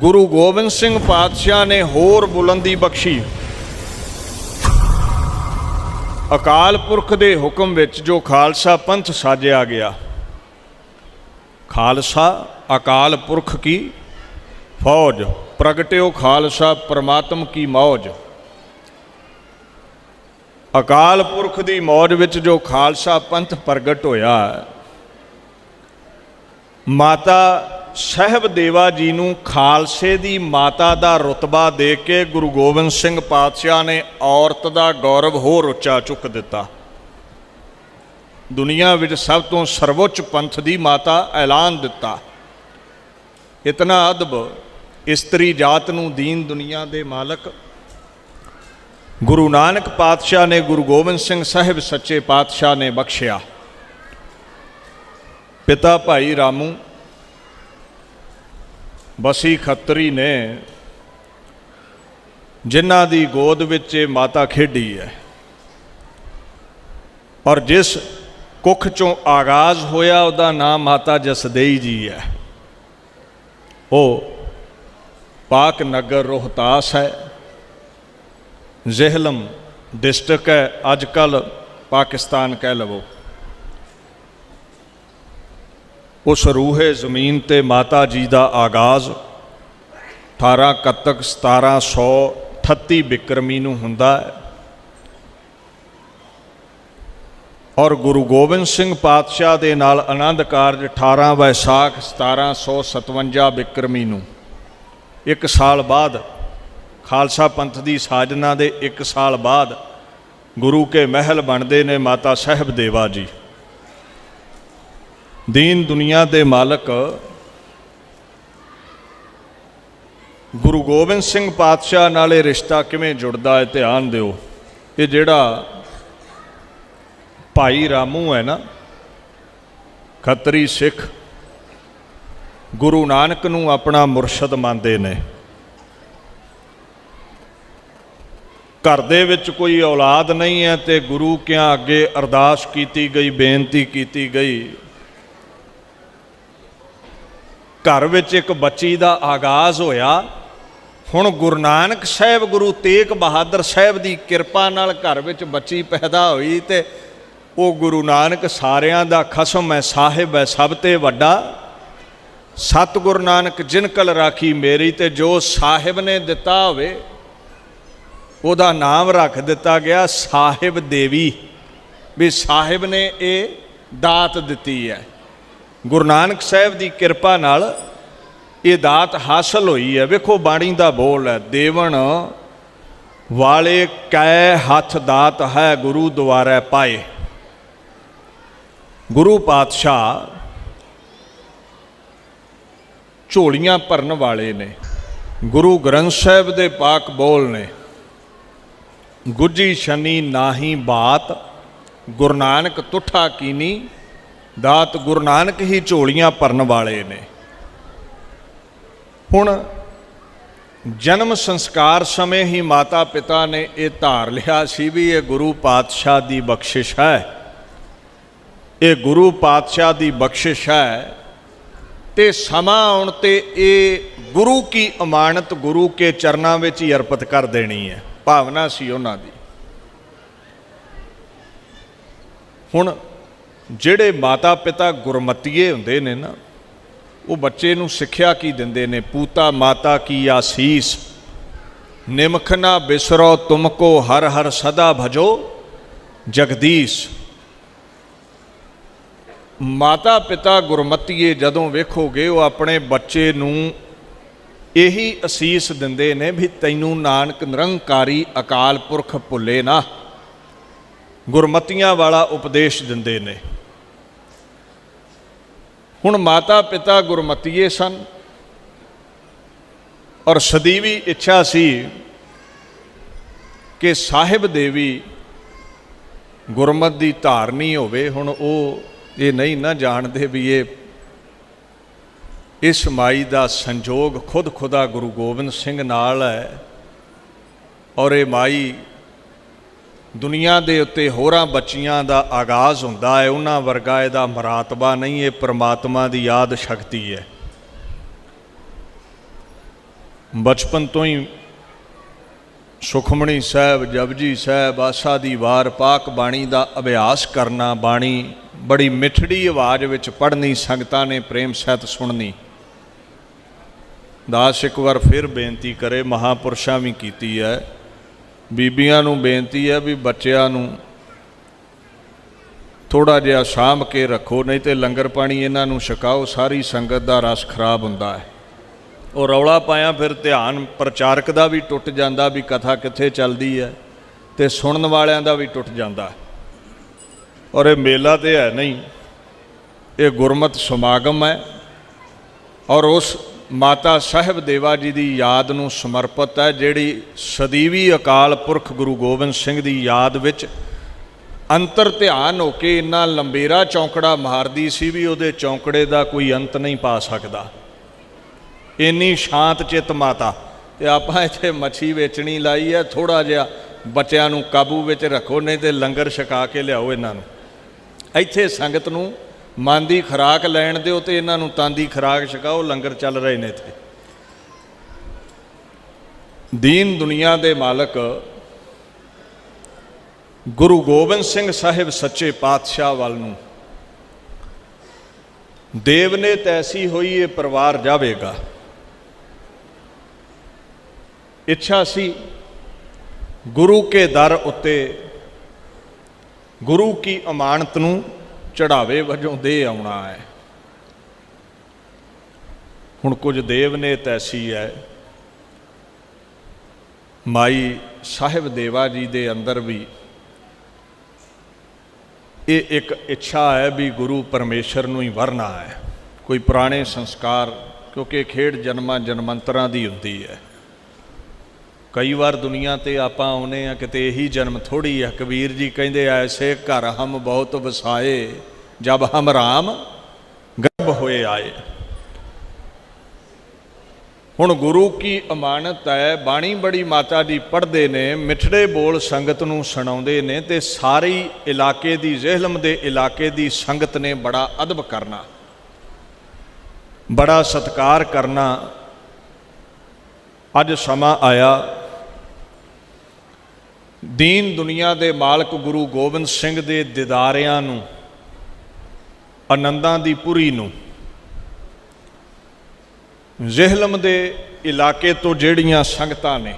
ਗੁਰੂ ਗੋਬਿੰਦ ਸਿੰਘ ਪਾਤਸ਼ਾਹ ਨੇ ਹੋਰ ਬੁਲੰਦੀ ਬਖਸ਼ੀ। ਅਕਾਲ ਪੁਰਖ ਦੇ ਹੁਕਮ ਵਿੱਚ ਜੋ ਖਾਲਸਾ ਪੰਥ ਸਾਜਿਆ ਗਿਆ। ਖਾਲਸਾ, ਅਕਾਲ ਪੁਰਖ ਕੀ? ਫੌਜ, ਪ੍ਰਗਟਿਓ ਖਾਲਸਾ, ਪ੍ਰਮਾਤਮ ਕੀ ਮੌਜ। ਅਕਾਲ ਪੁਰਖ ਦੀ ਮੌਜ ਵਿੱਚ ਜੋ ਖਾਲਸਾ ਪੰਥ ਪ੍ਰਗਟ ਹੋਇਆ। ਮਾਤਾ ਸਹਿਬ ਦੇਵਾ ਜੀ ਨੂੰ ਖਾਲਸੇ ਦੀ ਮਾਤਾ ਦਾ ਰਤਬਾ ਦੇ ਕੇ ਗੁਰੂ ਗੋਬਿੰਦ ਸਿੰਘ ਪਾਤਸ਼ਾਹ ਨੇ ਔਰਤ ਦਾ ਗੌਰਵ ਹੋਰ ਉੱਚਾ ਚੁੱਕ ਦਿੱਤਾ। ਦੁਨੀਆ ਵਿੱਚ ਸਭ ਤੋਂ ਸਰਵੋੱਚ ਪੰਥ ਦੀ ਮਾਤਾ ਐਲਾਨ ਦਿੱਤਾ। ਇਤਨਾ ਅਦਬ ਇਸਤਰੀ ਜਾਤ ਨੂੰ ਦੀਨ ਦੁਨੀਆ ਦੇ ਮਾਲਕ। ਗੁਰੂ ਨਾਨਕ ਪਾਤਸ਼ਾਹ ਨੇ ਗੁਰੂ ਗੋਬਿੰਦ ਸਿੰਘ ਸਾਹਿਬ ਸੱਚੇ ਪਾਤਸ਼ਾਹ ਨੇ ਬਖਸ਼ਿਆ। ਪਿਤਾ ਭਾਈ ਰਾਮੂ ਬਸੀ ਖੱਤਰੀ ਨੇ ਜਿਨ੍ਹਾਂ ਦੀ ਗੋਦ ਵਿੱਚ ਇਹ ਮਾਤਾ ਖੇਡੀ ਹੈ। ਔਰ ਜਿਸ ਕੁੱਖ ਚੋਂ ਆਗਾਜ਼ ਹੋਇਆ, ਉਹਦਾ ਨਾਮ ਮਾਤਾ ਜਸਦੇਈ ਜੀ ਹੈ। ਉਹ ਪਾਕ ਨਗਰ ਰੋਹਤਾਸ ਹੈ। ਜ਼ਹਿਲਮ ਡਿਸਟ੍ਰਿਕਟ ਹੈ। ਅੱਜ ਕੱਲ ਪਾਕਿਸਤਾਨ ਕਹਿ ਲਵੋ। ਉਸ ਰੂਹੇ ਜ਼ਮੀਨ ਤੇ ਮਾਤਾ ਜੀ ਦਾ ਆਗਾਜ਼ 18 ਕੱਤਕ 1738 ਬਿਕਰਮੀ ਨੂੰ ਹੁੰਦਾ ਹੈ। ਔਰ ਗੁਰੂ ਗੋਬਿੰਦ ਸਿੰਘ ਪਾਤਸ਼ਾਹ ਦੇ ਨਾਲ ਆਨੰਦ ਕਾਰਜ 18 ਵੈਸਾਖ 1757 ਬਿਕਰਮੀ ਨੂੰ। ਇੱਕ ਸਾਲ ਬਾਅਦ ਖਾਲਸਾ ਪੰਥ ਦੀ ਸਾਜਨਾ ਦੇ ਇੱਕ ਸਾਲ ਬਾਅਦ ਗੁਰੂ ਕੇ ਮਹਿਲ ਬਣਦੇ ਨੇ ਮਾਤਾ ਸਾਹਿਬ ਦੇਵਾ ਜੀ। ਦੀਨ ਦੁਨੀਆ ਦੇ ਮਾਲਕ ਗੁਰੂ ਗੋਬਿੰਦ ਸਿੰਘ ਪਾਤਸ਼ਾਹ ਨਾਲ ਇਹ ਰਿਸ਼ਤਾ ਕਿਵੇਂ ਜੁੜਦਾ ਹੈ ਧਿਆਨ ਦਿਓ। ਇਹ ਜਿਹੜਾ ਭਾਈ ਰਾਮੂ ਹੈ ਨਾ, ਖੱਤਰੀ ਸਿੱਖ, ਗੁਰੂ ਨਾਨਕ ਨੂੰ ਆਪਣਾ ਮੁਰਸ਼ਦ ਮੰਨਦੇ ਨੇ। ਘਰ ਦੇ ਵਿੱਚ ਕੋਈ ਔਲਾਦ ਨਹੀਂ ਹੈ ਤੇ ਗੁਰੂ ਕਿਆਂ ਅੱਗੇ ਅਰਦਾਸ ਕੀਤੀ ਗਈ, ਬੇਨਤੀ ਕੀਤੀ ਗਈ। ਘਰ ਵਿੱਚ ਇੱਕ ਬੱਚੀ ਦਾ ਆਗਾਜ਼ ਹੋਇਆ। ਹੁਣ ਗੁਰੂ ਨਾਨਕ ਸਾਹਿਬ, ਗੁਰੂ ਤੇਗ ਬਹਾਦਰ ਸਾਹਿਬ ਦੀ ਕਿਰਪਾ ਨਾਲ ਘਰ ਵਿੱਚ ਬੱਚੀ ਪੈਦਾ ਹੋਈ ਤੇ ਉਹ ਗੁਰੂ ਨਾਨਕ ਸਾਰਿਆਂ ਦਾ ਖਸਮ ਹੈ, ਸਾਹਿਬ ਹੈ, ਸਭ ਤੇ ਵੱਡਾ। ਸਤਿਗੁਰ ਨਾਨਕ ਜਿਨ ਕਲ ਰਾਖੀ ਮੇਰੀ ਤੇ ਜੋ ਸਾਹਿਬ ਨੇ ਦਿੱਤਾ ਹੋਵੇ, ਉਹਦਾ ਨਾਮ ਰੱਖ ਦਿੱਤਾ ਗਿਆ ਸਾਹਿਬ ਦੇਵੀ। ਵੀ ਸਾਹਿਬ ਨੇ ਇਹ ਦਾਤ ਦਿੱਤੀ ਹੈ। ਗੁਰੂ ਨਾਨਕ ਸਾਹਿਬ ਦੀ ਕਿਰਪਾ ਨਾਲ ਇਹ ਦਾਤ ਹਾਸਲ ਹੋਈ ਹੈ। ਵੇਖੋ, ਬਾਣੀ ਦਾ ਬੋਲ ਹੈ, ਦੇਵਣ ਵਾਲੇ ਕੈ ਹੱਥ ਦਾਤ ਹੈ, ਗੁਰੂ ਦੁਆਰੇ ਪਾਏ। ਗੁਰੂ ਪਾਤਸ਼ਾਹ ਝੋਲੀਆਂ ਭਰਨ ਵਾਲੇ ਨੇ, ਗੁਰੂ ਗ੍ਰੰਥ ਸਾਹਿਬ ਦੇ ਪਾਕ ਬੋਲ ਨੇ। ਗੁੱਜੀ ਸ਼ਨੀ ਨਾਹੀ ਬਾਤ, ਗੁਰੂ ਨਾਨਕ ਤੁਠਾ ਕੀਨੀ ਦਾਤ ਗੁਰੂ ਨਾਨਕ ਹੀ ਝੋਲੀਆਂ ਭਰਨ ਵਾਲੇ ਨੇ। ਹੁਣ ਜਨਮ ਸੰਸਕਾਰ ਸਮੇਂ ਹੀ ਮਾਤਾ ਪਿਤਾ ਨੇ ਇਹ ਧਾਰ ਲਿਆ ਸੀ ਵੀ ਇਹ ਗੁਰੂ ਪਾਤਸ਼ਾਹ ਦੀ ਬਖਸ਼ਿਸ਼ ਹੈ। ਇਹ ਗੁਰੂ ਪਾਤਸ਼ਾਹ ਦੀ ਬਖਸ਼ਿਸ਼ ਹੈ ਤੇ ਸਮਾਂ ਆਉਣ ਤੇ ਇਹ ਗੁਰੂ ਕੀ ਅਮਾਨਤ ਗੁਰੂ ਕੇ ਚਰਨਾਂ ਵਿੱਚ ਹੀ ਅਰਪਿਤ ਕਰ ਦੇਣੀ ਹੈ, ਭਾਵਨਾ ਸੀ ਉਹਨਾਂ ਦੀ। ਹੁਣ ਜਿਹੜੇ ਮਾਤਾ ਪਿਤਾ ਗੁਰਮਤੀਏ ਹੁੰਦੇ ਨੇ ਨਾ, ਉਹ ਬੱਚੇ ਨੂੰ ਸਿੱਖਿਆ ਕੀ ਦਿੰਦੇ ਨੇ? ਪੂਤਾ, ਮਾਤਾ ਕੀ ਆਸੀਸ? ਨਿਮਖ ਨਾ ਬਿਸਰੋ ਤੁਮਕੋ ਹਰ ਹਰ ਸਦਾ ਭਜੋ, ਜਗਦੀਸ਼। ਮਾਤਾ ਪਿਤਾ ਗੁਰਮਤੀਏ ਜਦੋਂ ਵੇਖੋਗੇ, ਉਹ ਆਪਣੇ ਬੱਚੇ ਨੂੰ ਇਹੀ ਅਸੀਸ ਦਿੰਦੇ ਨੇ ਵੀ ਤੈਨੂੰ ਨਾਨਕ ਨਿਰੰਕਾਰੀ ਅਕਾਲ ਪੁਰਖ ਭੁੱਲੇ ਨਾ। ਗੁਰਮਤੀਆਂ ਵਾਲਾ ਉਪਦੇਸ਼ ਦਿੰਦੇ ਨੇ। ਹੁਣ ਮਾਤਾ ਪਿਤਾ ਗੁਰਮਤੀਏ ਸਨ। ਔਰ ਸਦੀਵੀ ਇੱਛਾ ਸੀ ਕਿ ਸਾਹਿਬ ਦੇਵੀ ਗੁਰਮਤ ਦੀ ਧਾਰਨੀ ਹੋਵੇ। ਹੁਣ ਉਹ ਇਹ ਨਹੀਂ ਨਾ ਜਾਣਦੇ ਵੀ ਇਹ ਇਸ ਮਾਈ ਦਾ ਸੰਜੋਗ ਖੁਦ ਖੁਦਾ ਗੁਰੂ ਗੋਬਿੰਦ ਸਿੰਘ ਨਾਲ ਹੈ। ਔਰ ਇਹ ਮਾਈ ਦੁਨੀਆ ਦੇ ਉੱਤੇ ਹੋਰਾਂ ਬੱਚੀਆਂ ਦਾ ਆਗਾਜ਼ ਹੁੰਦਾ ਹੈ, ਉਹਨਾਂ ਵਰਗਾ ਇਹਦਾ ਮਰਾਤਬਾ ਨਹੀਂ, ਇਹ ਪ੍ਰਮਾਤਮਾ ਦੀ ਯਾਦ ਸ਼ਕਤੀ ਹੈ। ਬਚਪਨ ਤੋਂ ਹੀ ਸੁਖਮਣੀ ਸਾਹਿਬ, ਜਪਜੀ ਸਾਹਿਬ, ਆਸਾ ਦੀ ਵਾਰ, ਪਾਕ ਬਾਣੀ ਦਾ ਅਭਿਆਸ ਕਰਨਾ, ਬਾਣੀ ਬੜੀ ਮਿੱਠੜੀ ਆਵਾਜ਼ ਵਿੱਚ ਪੜ੍ਹਨੀ, ਸੰਗਤਾਂ ਨੇ ਪ੍ਰੇਮ ਸਹਿਤ ਸੁਣਨੀ। ਦਾਸ ਇੱਕ ਵਾਰ ਫਿਰ ਬੇਨਤੀ ਕਰੇ, ਮਹਾਪੁਰਸ਼ਾਂ ਵੀ ਕੀਤੀ ਹੈ ਬੀਬੀਆਂ ਨੂੰ ਬੇਨਤੀ ਹੈ ਵੀ ਬੱਚਿਆਂ ਨੂੰ ਥੋੜਾ ਜਿਹਾ ਸਾਂਭ ਕੇ ਰੱਖੋ, ਨਹੀਂ ਤੇ ਲੰਗਰ ਪਾਣੀ ਇਹਨਾਂ ਨੂੰ ਛਕਾਓ, ਸਾਰੀ ਸੰਗਤ ਦਾ ਰਸ ਖਰਾਬ ਹੁੰਦਾ ਹੈ। ਉਹ ਰੌਲਾ ਪਾਇਆ, ਫਿਰ ਧਿਆਨ ਪ੍ਰਚਾਰਕ ਦਾ ਵੀ ਟੁੱਟ ਜਾਂਦਾ ਵੀ ਕਥਾ ਕਿੱਥੇ ਚੱਲਦੀ ਹੈ ਤੇ ਸੁਣਨ ਵਾਲਿਆਂ ਦਾ ਵੀ ਟੁੱਟ ਜਾਂਦਾ ਔਰ ਇਹ ਮੇਲਾ ਤੇ ਹੈ ਨਹੀਂ, ਇਹ ਗੁਰਮਤ ਸਮਾਗਮ ਹੈ ਔਰ ਉਸ ਮਾਤਾ ਸਾਹਿਬ ਦੇਵਾ ਜੀ ਦੀ ਯਾਦ ਨੂੰ ਸਮਰਪਿਤ ਹੈ, ਜਿਹੜੀ ਸਦੀਵੀ ਅਕਾਲ ਪੁਰਖ ਗੁਰੂ ਗੋਬਿੰਦ ਸਿੰਘ ਦੀ ਯਾਦ ਵਿੱਚ ਅੰਤਰ ਧਿਆਨ ਹੋ ਕੇ ਇੰਨਾ ਲੰਬੇਰਾ ਚੌਂਕੜਾ ਮਾਰਦੀ ਸੀ ਵੀ ਉਹਦੇ ਚੌਂਕੜੇ ਦਾ ਕੋਈ ਅੰਤ ਨਹੀਂ ਪਾ ਸਕਦਾ। ਇੰਨੀ ਸ਼ਾਂਤ ਚਿੱਤ ਮਾਤਾ, ਤੇ ਆਪਾਂ ਇੱਥੇ ਮੱਛੀ ਵੇਚਣੀ ਲਾਈ ਹੈ ਥੋੜਾ ਜਿਹਾ ਬੱਚਿਆਂ ਨੂੰ ਕਾਬੂ ਵਿੱਚ ਰੱਖੋ, ਨਹੀਂ ਤੇ ਲੰਗਰ ਛਕਾ ਕੇ ਲਿਆਓ ਇਹਨਾਂ ਨੂੰ। ਇੱਥੇ ਸੰਗਤ ਨੂੰ ਮਨ ਦੀ ਖੁਰਾਕ ਲੈਣ ਦਿਓ ਤੇ ਇਹਨਾਂ ਨੂੰ ਤਨ ਦੀ ਖੁਰਾਕ ਛਕਾਓ, ਲੰਗਰ ਚੱਲ ਰਹੇ ਨੇ ਇੱਥੇ। ਦੀਨ ਦੁਨੀਆ ਦੇ ਮਾਲਕ ਗੁਰੂ ਗੋਬਿੰਦ ਸਿੰਘ ਸਾਹਿਬ ਸੱਚੇ ਪਾਤਸ਼ਾਹ ਵੱਲ ਨੂੰ, ਦੇਵ ਨੇ ਤੈਸੀ ਹੋਈ ਇਹ ਪਰਿਵਾਰ ਜਾਵੇਗਾ। ਇੱਛਾ ਸੀ ਗੁਰੂ ਕੇ ਦਰ ਉੱਤੇ ਗੁਰੂ ਕੀ ਅਮਾਨਤ ਨੂੰ ਚੜਾਵੇ ਵਜੋਂ ਦੇ ਆਉਣਾ ਹੈ। ਹੁਣ ਕੁਝ ਦੇਵ ਨੇ ਤੈਸੀ ਹੈ। ਮਾਈ ਸਾਹਿਬ ਦੇਵਾ ਜੀ ਦੇ ਅੰਦਰ ਵੀ ਇਹ ਇੱਕ ਇੱਛਾ ਹੈ ਵੀ ਗੁਰੂ ਪਰਮੇਸ਼ਰ ਨੂੰ ਹੀ ਵਰਨਾ ਹੈ। ਕੋਈ ਪੁਰਾਣੇ ਸੰਸਕਾਰ, ਕਿਉਂਕਿ ਖੇਡ ਜਨਮਾਂ ਜਨਮੰਤਰਾਂ ਦੀ ਹੁੰਦੀ ਹੈ। ਕਈ ਵਾਰ ਦੁਨੀਆ ਤੇ ਆਪਾਂ ਆਉਨੇ ਆ ਕਿਤੇ ਇਹੀ ਜਨਮ ਥੋੜੀ ਹੈ ਕਬੀਰ ਜੀ ਕਹਿੰਦੇ ਐਸੇ ਘਰ ਹਮ ਬਹੁਤ ਵਸਾਏ, ਜਬ ਹਮ ਰਾਮ ਗਰਭ ਹੋਏ ਆਏ। ਹੁਣ ਗੁਰੂ ਕੀ ਅਮਾਨਤ ਹੈ? ਬਾਣੀ ਬੜੀ ਮਾਤਾ ਜੀ ਪੜ੍ਹਦੇ ਨੇ, ਮਿੱਠੜੇ ਬੋਲ ਸੰਗਤ ਨੂੰ ਸੁਣਾਉਂਦੇ ਨੇ ਤੇ ਸਾਰੀ ਇਲਾਕੇ ਦੀ ਜ਼ਹਿਲਮ ਦੇ ਇਲਾਕੇ ਦੀ ਸੰਗਤ ਨੇ ਬੜਾ ਅਦਬ ਕਰਨਾ, ਬੜਾ ਸਤਕਾਰ ਕਰਨਾ। ਅੱਜ ਸਮਾਂ ਆਇਆ ਦੀਨ ਦੁਨੀਆ ਦੇ ਮਾਲਕ ਗੁਰੂ ਗੋਬਿੰਦ ਸਿੰਘ ਦੇ ਦਿਦਾਰਿਆਂ ਨੂੰ, ਆਨੰਦਾਂ ਦੀ ਪੁਰੀ ਨੂੰ, ਜ਼ਹਿਲਮ ਦੇ ਇਲਾਕੇ ਤੋਂ ਜਿਹੜੀਆਂ ਸੰਗਤਾਂ ਨੇ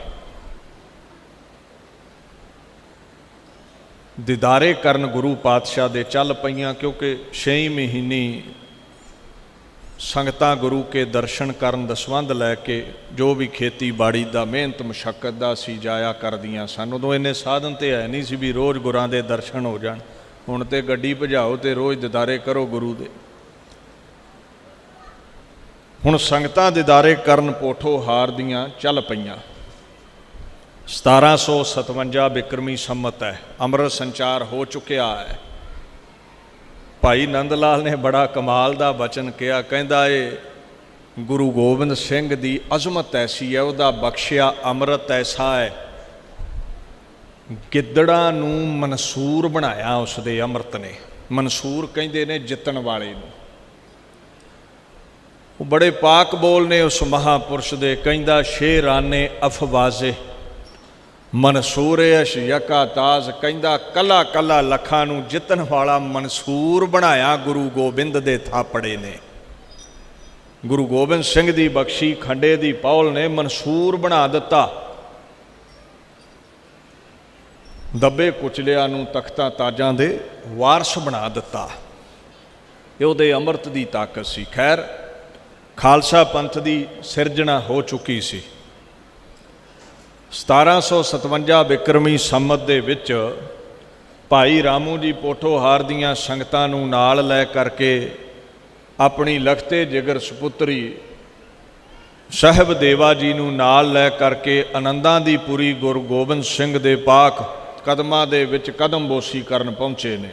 ਦਿਦਾਰੇ ਕਰਨ ਗੁਰੂ ਪਾਤਸ਼ਾਹ ਦੇ ਚੱਲ ਪਈਆਂ, ਕਿਉਂਕਿ 6 ਮਹੀਨੇ ਸੰਗਤਾਂ ਗੁਰੂ ਕੇ ਦਰਸ਼ਨ ਕਰਨ ਦਸਵੰਦ ਲੈ ਕੇ ਜੋ ਵੀ ਖੇਤੀਬਾੜੀ ਦਾ, ਮਿਹਨਤ ਮੁਸ਼ਕਲ ਦਾ ਸੀ ਜਾਇਆ ਕਰਦੀਆਂ ਸਨ, ਉਦੋਂ ਇੰਨੇ ਸਾਧਨ ਤੇ ਹੈ ਨਹੀਂ ਸੀ ਵੀ ਰੋਜ਼ ਗੁਰਾਂ ਦੇ ਦਰਸ਼ਨ ਹੋ ਜਾਣ। ਹੁਣ ਤੇ ਗੱਡੀ ਭਜਾਓ ਤੇ ਰੋਜ਼ ਦਿਦਾਰੇ ਕਰੋ ਗੁਰੂ ਦੇ। ਹੁਣ ਸੰਗਤਾਂ ਦਿਦਾਰੇ ਕਰਨ ਪੋਠੋ ਹਾਰ ਦੀਆਂ ਚੱਲ ਪਈਆਂ। 1757 ਬਿਕਰਮੀ ਸੰਮਤ ਹੈ, ਅੰਮ੍ਰਿਤ ਸੰਚਾਰ ਹੋ ਚੁੱਕਿਆ ਹੈ। ਭਾਈ ਨੰਦ ਲਾਲ ਨੇ ਬੜਾ ਕਮਾਲ ਦਾ ਬਚਨ ਕਿਹਾ, ਕਹਿੰਦਾ ਏ, ਗੁਰੂ ਗੋਬਿੰਦ ਸਿੰਘ ਦੀ ਅਜ਼ਮਤ ਐਸੀ ਹੈ ਉਹਦਾ ਬਖਸ਼ਿਆ ਅੰਮ੍ਰਿਤ ਐਸਾ ਹੈ ਗਿੱਦੜਾਂ ਨੂੰ ਮਨਸੂਰ ਬਣਾਇਆ ਉਸ ਦੇ ਅੰਮ੍ਰਿਤ ਨੇ, ਮਨਸੂਰ ਕਹਿੰਦੇ ਨੇ ਜਿੱਤਣ ਵਾਲੇ ਨੂੰ। ਉਹ ਬੜੇ ਪਾਕ ਬੋਲ ਨੇ ਉਸ ਮਹਾਪੁਰਸ਼ ਦੇ, ਕਹਿੰਦਾ, ਸ਼ੇਰਾਨੇ ਅਫਵਾਜ਼ੇ ਮਨਸੂਰ ਅਸ਼ ਯਕਾ ਤਾਜ਼ ਕਹਿੰਦਾ, ਕੱਲਾ ਕੱਲਾ ਲੱਖਾਂ ਨੂੰ ਜਿੱਤਣ ਵਾਲਾ ਮਨਸੂਰ ਬਣਾਇਆ ਗੁਰੂ ਗੋਬਿੰਦ ਦੇ ਥਾਪੜੇ ਨੇ। ਗੁਰੂ ਗੋਬਿੰਦ ਸਿੰਘ ਦੀ ਬਖਸ਼ੀ, ਖੰਡੇ ਦੀ ਪੌਲ ਨੇ ਮਨਸੂਰ ਬਣਾ ਦਿੱਤਾ। ਦੱਬੇ ਕੁਚਲਿਆਂ ਨੂੰ ਤਖਤਾਂ ਤਾਜਾਂ ਦੇ ਵਾਰਸ ਬਣਾ ਦਿੱਤਾ। ਇਹ ਉਹਦੇ ਅੰਮ੍ਰਿਤ ਦੀ ਤਾਕਤ ਸੀ। ਖੈਰ, ਖਾਲਸਾ ਪੰਥ ਦੀ ਸਿਰਜਣਾ ਹੋ ਚੁੱਕੀ ਸੀ। 1757 ਵਿਕਰਮੀ ਸੰਮਤ ਦੇ ਵਿੱਚ ਭਾਈ ਰਾਮੂ ਜੀ ਪੋਠੋਹਾਰ ਦੀਆਂ ਸੰਗਤਾਂ ਨੂੰ ਨਾਲ ਲੈ ਕਰਕੇ ਆਪਣੀ ਲਖਤੇ ਜਿਗਰ ਸੁਪੁੱਤਰੀ ਸਾਹਿਬ ਦੇਵਾ ਜੀ ਨੂੰ ਨਾਲ ਲੈ ਕਰਕੇ ਆਨੰਦਾਂ ਦੀ ਪੂਰੀ ਗੁਰੂ ਗੋਬਿੰਦ ਸਿੰਘ ਦੇ ਪਾਕ ਕਦਮਾਂ ਦੇ ਵਿੱਚ ਕਦਮ ਬੋਸੀ ਕਰਨ ਪਹੁੰਚੇ ਨੇ।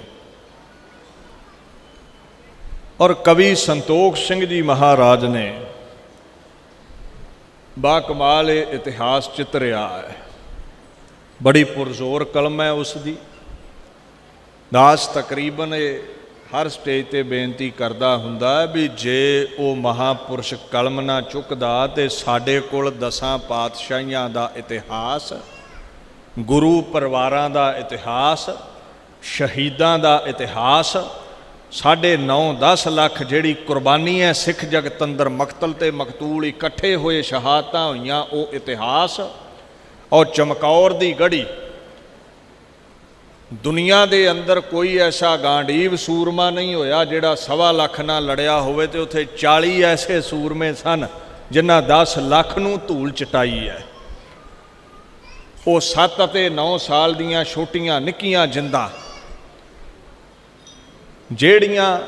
ਔਰ ਕਵੀ ਸੰਤੋਖ ਸਿੰਘ ਜੀ ਮਹਾਰਾਜ ਨੇ ਬਾ ਕਮਾਲ ਇਹ ਇਤਿਹਾਸ ਚਿਤਰਿਆ ਹੈ। ਬੜੀ ਪੁਰਜ਼ੋਰ ਕਲਮ ਹੈ ਉਸ ਦੀ ਦਾਸ ਤਕਰੀਬਨ ਇਹ ਹਰ ਸਟੇਜ ਤੇ ਬੇਨਤੀ ਕਰਦਾ ਹੁੰਦਾ ਵੀ ਜੇ ਉਹ ਮਹਾਪੁਰਸ਼ ਕਲਮ ਨਾ ਚੁੱਕਦਾ ਤੇ ਸਾਡੇ ਕੋਲ ਦਸਾਂ ਪਾਤਸ਼ਾਹੀਆਂ ਦਾ ਇਤਿਹਾਸ, ਗੁਰੂ ਪਰਿਵਾਰਾਂ ਦਾ ਇਤਿਹਾਸ, ਸ਼ਹੀਦਾਂ ਦਾ ਇਤਿਹਾਸ ਸਾਢੇ 9 10 ਲੱਖ ਜਿਹੜੀ ਕੁਰਬਾਨੀ ਹੈ ਸਿੱਖ ਜਗਤ ਅੰਦਰ ਮਕਤਲ ਤੇ ਮਕਤੂਲ ਇਕੱਠੇ ਹੋਏ ਸ਼ਹਾਦਤਾਂ ਹੋਈਆਂ, ਉਹ ਇਤਿਹਾਸ, ਔਰ ਚਮਕੌਰ ਦੀ ਗੜੀ। ਦੁਨੀਆ ਦੇ ਅੰਦਰ ਕੋਈ ਐਸਾ ਗਾਂਢੀਵ ਸੂਰਮਾ ਨਹੀਂ ਹੋਇਆ ਜਿਹੜਾ ਸਵਾ ਲੱਖ ਨਾਲ ਲੜਿਆ ਹੋਵੇ ਤੇ ਉੱਥੇ 40 ਐਸੇ ਸੂਰਮੇ ਸਨ ਜਿਨ੍ਹਾਂ 10 ਲੱਖ ਨੂੰ ਧੂਲ ਚਟਾਈ ਹੈ। ਉਹ 7 ਅਤੇ 9 ਸਾਲ ਦੀਆਂ ਛੋਟੀਆਂ ਨਿੱਕੀਆਂ ਜਿੰਦਾਂ ਜਿਹੜੀਆਂ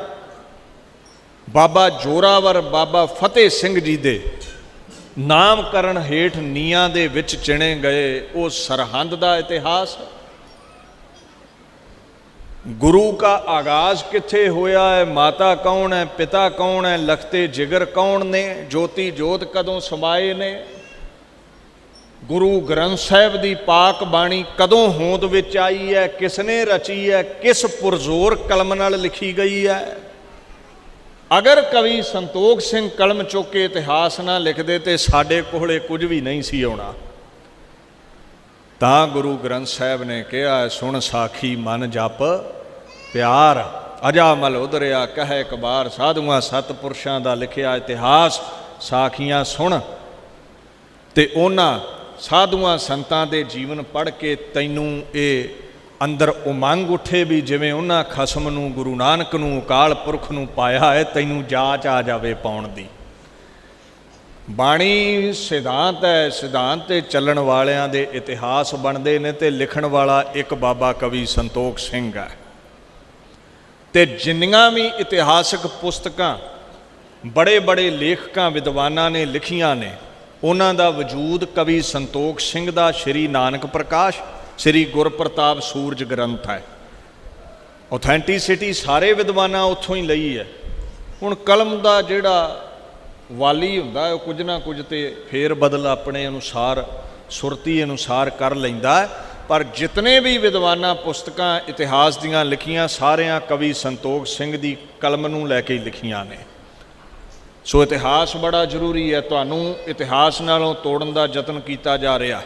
ਬਾਬਾ ਜੋਰਾਵਰ, ਬਾਬਾ ਫਤਿਹ ਸਿੰਘ ਜੀ ਦੇ ਨਾਮਕਰਨ ਹੇਠ ਨੀਆਂ ਦੇ ਵਿੱਚ ਚਿਣੇ ਗਏ, ਉਹ ਸਰਹੰਦ ਦਾ ਇਤਿਹਾਸ ਗੁਰੂ का ਆਗਾਜ਼ ਕਿੱਥੇ ਹੋਇਆ ਹੈ? ਮਾਤਾ ਕੌਣ ਹੈ? ਪਿਤਾ ਕੌਣ ਹੈ? ਲਖਤੇ ਜਿਗਰ ਕੌਣ ਨੇ? ਜੋਤੀ ਜੋਤ ਕਦੋਂ ਸਮਾਏ ਨੇ? ਗੁਰੂ ਗ੍ਰੰਥ ਸਾਹਿਬ ਦੀ ਪਾਕ ਬਾਣੀ ਕਦੋਂ ਹੋਂਦ ਵਿੱਚ ਆਈ ਹੈ ਕਿਸ ਨੇ ਰਚੀ ਹੈ, ਕਿਸ ਪੁਰਜ਼ੋਰ ਕਲਮ ਨਾਲ ਲਿਖੀ ਗਈ ਹੈ? ਅਗਰ ਕਵੀ ਸੰਤੋਖ ਸਿੰਘ ਕਲਮ ਚੁੱਕ ਕੇ ਇਤਿਹਾਸ ਨਾ ਲਿਖਦੇ ਤੇ ਸਾਡੇ ਕੋਲੇ ਕੁਝ ਵੀ ਨਹੀਂ ਸੀ ਆਉਣਾ। ਤਾਂ ਗੁਰੂ ਗ੍ਰੰਥ ਸਾਹਿਬ ਨੇ ਕਿਹਾ, ਸੁਣ ਸਾਖੀ, ਮਨ ਜਪ, ਪਿਆਰ, ਅਜਾ ਮਲ ਉਦਰਿਆ ਕਹੇ ਕਬਾਰ ਸਾਧੂਆਂ ਸਤਪੁਰਸ਼ਾਂ ਦਾ ਲਿਖਿਆ ਇਤਿਹਾਸ, ਸਾਖੀਆਂ ਸੁਣ। ਤੇ ਉਹਨਾਂ ਸਾਧੂਆਂ ਸੰਤਾਂ ਦੇ ਜੀਵਨ ਪੜ੍ਹ ਕੇ ਤੈਨੂੰ ਇਹ ਅੰਦਰ ਉਮੰਗ ਉੱਠੇ ਵੀ ਜਿਵੇਂ ਉਹਨਾਂ ਖਸਮ ਨੂੰ ਗੁਰੂ ਨਾਨਕ ਨੂੰ ਅਕਾਲ ਪੁਰਖ ਨੂੰ ਪਾਇਆ ਹੈ, ਤੈਨੂੰ ਜਾਚ ਆ ਜਾਵੇ ਪਾਉਣ ਦੀ। ਬਾਣੀ ਸਿਧਾਂਤ ਹੈ, ਸਿਧਾਂਤ ਤੇ ਚੱਲਣ ਵਾਲਿਆਂ ਦੇ ਇਤਿਹਾਸ ਬਣਦੇ ਨੇ ਤੇ ਲਿਖਣ ਵਾਲਾ ਇੱਕ ਬਾਬਾ ਕਵੀ ਸੰਤੋਖ ਸਿੰਘ ਹੈ। ਤੇ ਜਿੰਨੀਆਂ ਵੀ ਇਤਿਹਾਸਕ ਪੁਸਤਕਾਂ ਬੜੇ ਬੜੇ ਲੇਖਕਾਂ, ਵਿਦਵਾਨਾਂ ਨੇ ਲਿਖੀਆਂ ਨੇ ਉਹਨਾਂ ਦਾ ਵਜੂਦ ਕਵੀ ਸੰਤੋਖ ਸਿੰਘ ਦਾ ਸ਼੍ਰੀ ਨਾਨਕ ਪ੍ਰਕਾਸ਼, ਸ਼੍ਰੀ ਗੁਰਪ੍ਰਤਾਪ ਸੂਰਜ ਗ੍ਰੰਥ ਹੈ। ਆਥੈਂਟਿਸਿਟੀ ਸਾਰੇ ਵਿਦਵਾਨਾਂ ਉੱਥੋਂ ਹੀ ਲਈ ਹੈ। ਹੁਣ ਕਲਮ ਦਾ ਜਿਹੜਾ ਵਾਲੀ ਹੁੰਦਾ, ਉਹ ਕੁਝ ਨਾ ਕੁਝ ਤੇ ਫੇਰ ਬਦਲ ਆਪਣੇ ਅਨੁਸਾਰ, ਸੁਰਤੀ ਅਨੁਸਾਰ ਕਰ ਲੈਂਦਾ ਪਰ ਜਿਤਨੇ ਵੀ ਵਿਦਵਾਨਾਂ ਪੁਸਤਕਾਂ, ਇਤਿਹਾਸ ਦੀਆਂ ਲਿਖੀਆਂ ਸਾਰਿਆਂ ਕਵੀ ਸੰਤੋਖ ਸਿੰਘ ਦੀ ਕਲਮ ਨੂੰ ਲੈ ਕੇ ਲਿਖੀਆਂ ਨੇ। ਸੋ ਇਤਿਹਾਸ ਬੜਾ ਜ਼ਰੂਰੀ ਹੈ, ਤੁਹਾਨੂੰ ਇਤਿਹਾਸ ਨਾਲੋਂ ਤੋੜਨ ਦਾ ਯਤਨ ਕੀਤਾ ਜਾ ਰਿਹਾ।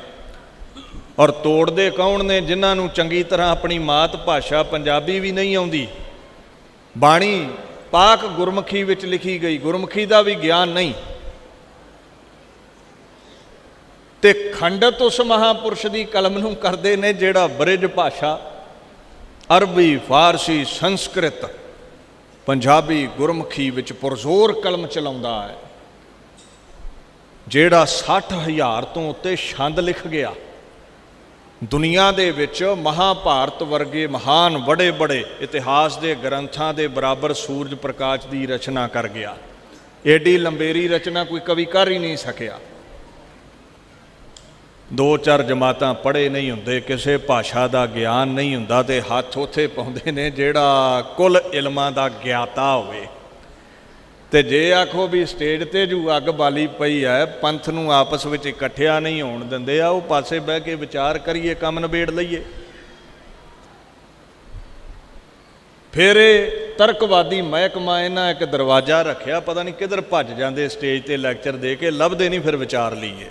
ਔਰ ਤੋੜਦੇ ਕੌਣ ਨੇ ਜਿਨ੍ਹਾਂ ਨੂੰ ਚੰਗੀ ਤਰ੍ਹਾਂ ਆਪਣੀ ਮਾਤ ਭਾਸ਼ਾ ਪੰਜਾਬੀ ਵੀ ਨਹੀਂ ਆਉਂਦੀ? ਬਾਣੀ ਪਾਕ ਗੁਰਮੁਖੀ ਵਿੱਚ ਲਿਖੀ ਗਈ, ਗੁਰਮੁਖੀ ਦਾ ਵੀ ਗਿਆਨ ਨਹੀਂ। ਤੇ ਖੰਡਤ ਉਸ ਮਹਾਪੁਰਸ਼ ਦੀ ਕਲਮ ਨੂੰ ਕਰਦੇ ਨੇ ਜਿਹੜਾ ਬ੍ਰਿਜ ਭਾਸ਼ਾ, ਅਰਬੀ, ਫਾਰਸੀ, ਸੰਸਕ੍ਰਿਤ। ਪੰਜਾਬੀ ਗੁਰਮੁਖੀ ਵਿੱਚ ਪੁਰਜ਼ੋਰ ਕਲਮ ਚਲਾਉਂਦਾ ਹੈ। ਜਿਹੜਾ 60000 ਤੋਂ ਉੱਤੇ ਛੰਦ ਲਿਖ ਗਿਆ, ਦੁਨੀਆ ਦੇ ਵਿੱਚ ਮਹਾਭਾਰਤ ਵਰਗੇ ਮਹਾਨ ਬੜੇ ਬੜੇ ਇਤਿਹਾਸ ਦੇ ਗ੍ਰੰਥਾਂ ਦੇ ਬਰਾਬਰ ਸੂਰਜ ਪ੍ਰਕਾਸ਼ ਦੀ ਰਚਨਾ ਕਰ ਗਿਆ। ਏਡੀ ਲੰਬੇਰੀ ਰਚਨਾ ਕੋਈ ਕਵੀ ਕਰ ਹੀ ਨਹੀਂ ਸਕਿਆ। ਦੋ ਚਾਰ ਜਮਾਤਾਂ ਪੜ੍ਹੇ ਨਹੀਂ ਹੁੰਦੇ, ਕਿਸੇ ਭਾਸ਼ਾ ਦਾ ਗਿਆਨ ਨਹੀਂ ਹੁੰਦਾ ਤੇ ਹੱਥ ਉੱਥੇ ਪਾਉਂਦੇ ਨੇ ਜਿਹੜਾ ਕੁੱਲ ਇਲਮਾਂ ਦਾ ਗਿਆਤਾ ਹੋਵੇ। ਤੇ ਜੇ ਆਖੋ ਵੀ ਸਟੇਜ ਤੇ ਜੂ ਅੱਗ ਬਾਲੀ ਪਈ ਹੈ, ਪੰਥ ਨੂੰ ਆਪਸ ਵਿੱਚ ਇਕੱਠਿਆ ਨਹੀਂ ਹੋਣ ਦਿੰਦੇ, ਆ ਉਹ ਪਾਸੇ ਬਹਿ ਕੇ ਵਿਚਾਰ ਕਰੀਏ, ਕੰਮ ਨਿਬੇੜ ਲਈਏ। ਫਿਰ ਇਹ ਤਰਕਵਾਦੀ ਮਹਿਕਮਾ ਇਹਨਾਂ ਇੱਕ ਦਰਵਾਜ਼ਾ ਰੱਖਿਆ, ਪਤਾ ਨਹੀਂ ਕਿੱਧਰ ਭੱਜ ਜਾਂਦੇ, ਸਟੇਜ ਤੇ ਲੈਕਚਰ ਦੇ ਕੇ, ਲੱਭਦੇ ਨਹੀਂ, ਫਿਰ ਵਿਚਾਰ ਲਈਏ।